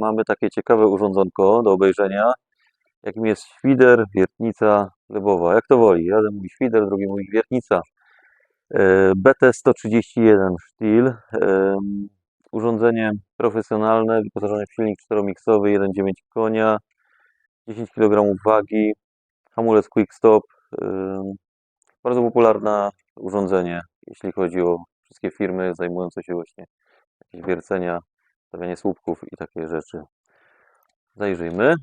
Mamy takie ciekawe urządzonko do obejrzenia, jakim jest świder, wiertnica glebowa. Jak to woli. Jeden mówi świder, drugi mówi wiertnica. E, BT-131 Steel. em, Urządzenie profesjonalne, wyposażone w silnik 4-miksowy, 1,9 konia, 10 kg wagi, hamulec quick stop. Bardzo popularne urządzenie, jeśli chodzi o wszystkie firmy zajmujące się właśnie jakieś wiercenia, stawianie słupków i takie rzeczy. Zajrzyjmy.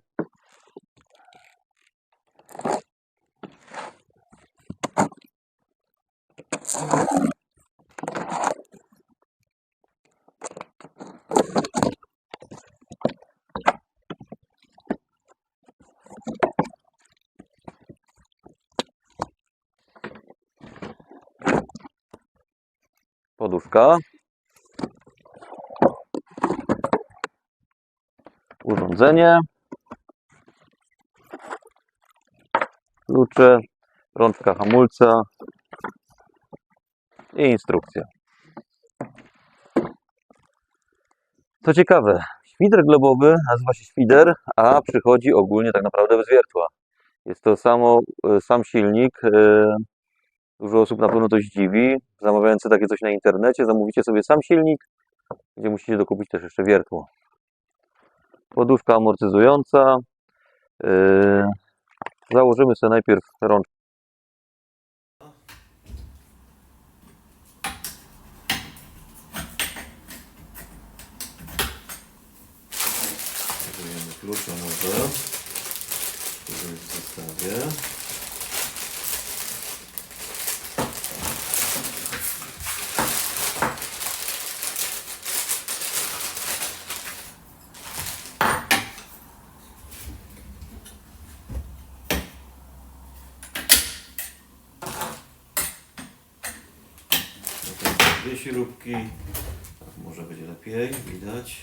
Poduszka. Urządzenie. Klucze. Rączka hamulca. I instrukcja. Co ciekawe, świder globowy nazywa się świder, a przychodzi ogólnie tak naprawdę bez wiertła. Jest to samo, e, sam silnik. Dużo osób na pewno to zdziwi. Zamawiając takie coś na internecie, zamówicie sobie sam silnik, gdzie musicie dokupić też jeszcze wiertło. Poduszka amortyzująca. Yy, założymy sobie najpierw rączkę. Klucze może. Tutaj zostawię. Tutaj Dwie śrubki. Tak może będzie lepiej, widać.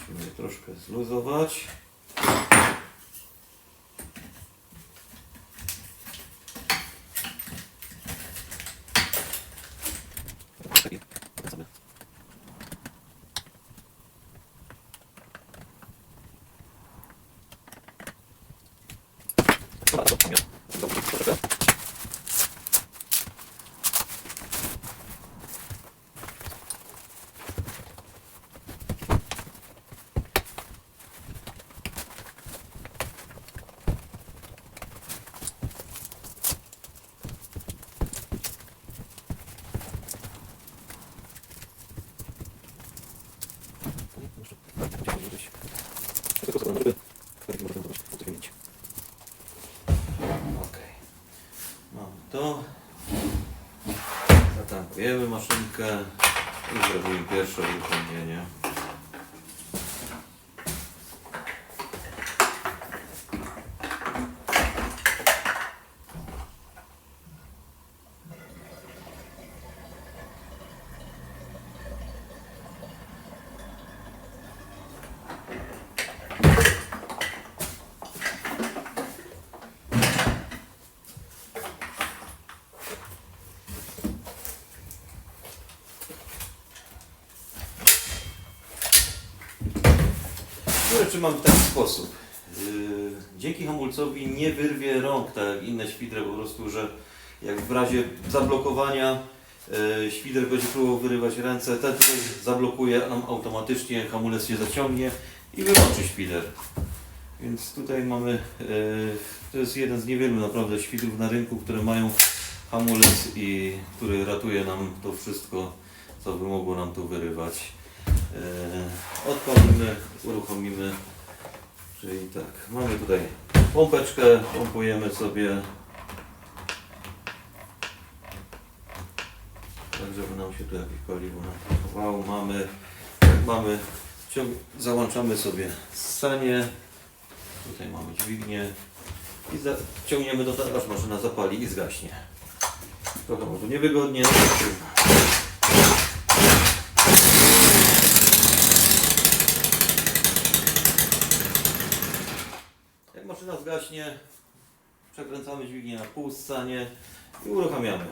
Musimy je troszkę zluzować. Okej. Mamy to. Zatankujemy maszynkę i zrobimy pierwsze uruchomienie. Rzeczy mam w ten sposób. Yy, Dzięki hamulcowi nie wyrwie rąk, tak jak inne świdry po prostu, że jak w razie zablokowania yy, świder będzie próbował wyrywać ręce, ten tutaj zablokuje nam automatycznie, hamulec się zaciągnie i wyłączy świder. Więc tutaj mamy, yy, to jest jeden z niewielu naprawdę świdrów na rynku, które mają hamulec i który ratuje nam to wszystko, co by mogło nam tu wyrywać. Odpalimy, uruchomimy. Czyli tak, mamy tutaj pompeczkę, pompujemy sobie. Tak, żeby nam się tu jakieś paliwo napompowało. Mamy, mamy, ciąg, załączamy sobie sanie. Tutaj mamy dźwignię. I za, ciągniemy do tego, aż maszyna zapali i zgaśnie. Trochę może niewygodnie, trudno. Jak maszyna zgaśnie, przekręcamy dźwignię na pół scanie i uruchamiamy.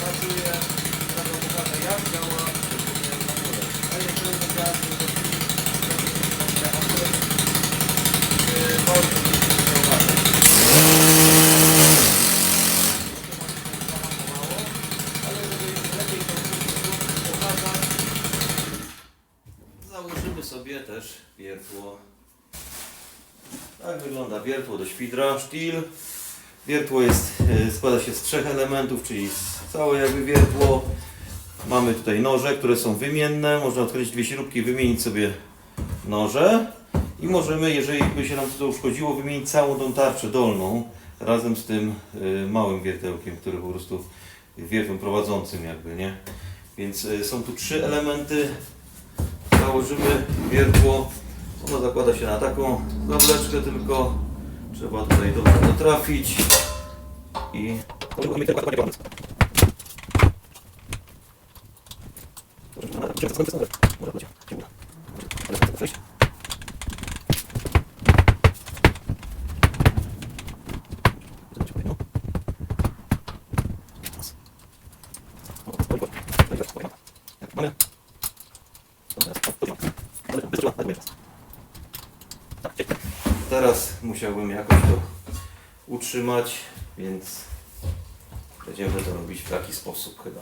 pracuje, prawda pokaże jak działa hamulec. A jeżeli to działa, to hamulec yy, wolno nie zauważy. Ale żeby lepiej to pokazać, Założymy sobie też wiertło. Wygląda wiertło do świdra, sztil. Wiertło jest, e, składa się z trzech elementów, czyli z całe jakby wiertło. Mamy tutaj noże, które są wymienne. Można odkryć dwie śrubki, wymienić sobie noże. I możemy, jeżeli by się nam to uszkodziło, wymienić całą tą tarczę dolną razem z tym y, małym wiertełkiem, który po prostu wiertłem prowadzącym jakby, nie? Więc y, są tu trzy elementy. Założymy wiertło. Ono zakłada się na taką zawleczkę tylko. Trzeba tutaj dobrze to trafić. I... Teraz musiałbym jakoś to utrzymać, więc będziemy to robić w taki sposób chyba.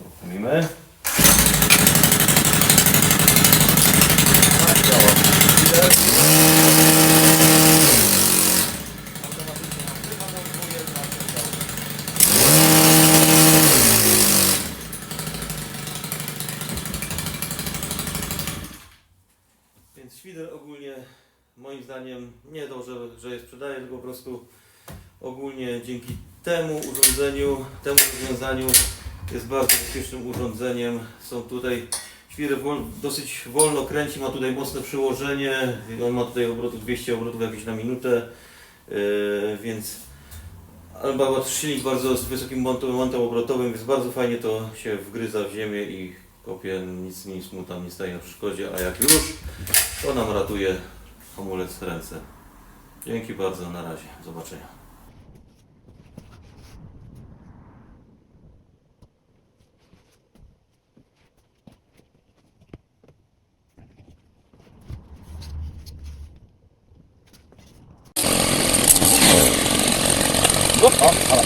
Uruchomimy. Tak działa. Widać? automatycznie nam wyhamowuje, znaczy działa. Więc świder ogólnie moim zdaniem nie to, że, że je sprzedaję, tylko po prostu ogólnie dzięki temu urządzeniu, temu rozwiązaniu jest bardzo bezpiecznym urządzeniem. Są tutaj świder wol, dosyć wolno kręci, ma tutaj mocne przyłożenie, on ma tutaj obrotów 200 obrotów jakieś na minutę, yy, więc ma silnik bardzo z wysokim montem obrotowym, więc bardzo fajnie to się wgryza w ziemię i kopie, nic, nic mu tam nie staje na przeszkodzie, a jak już, to nam ratuje hamulec w ręce. Dzięki bardzo, na razie, do zobaczenia. O, o,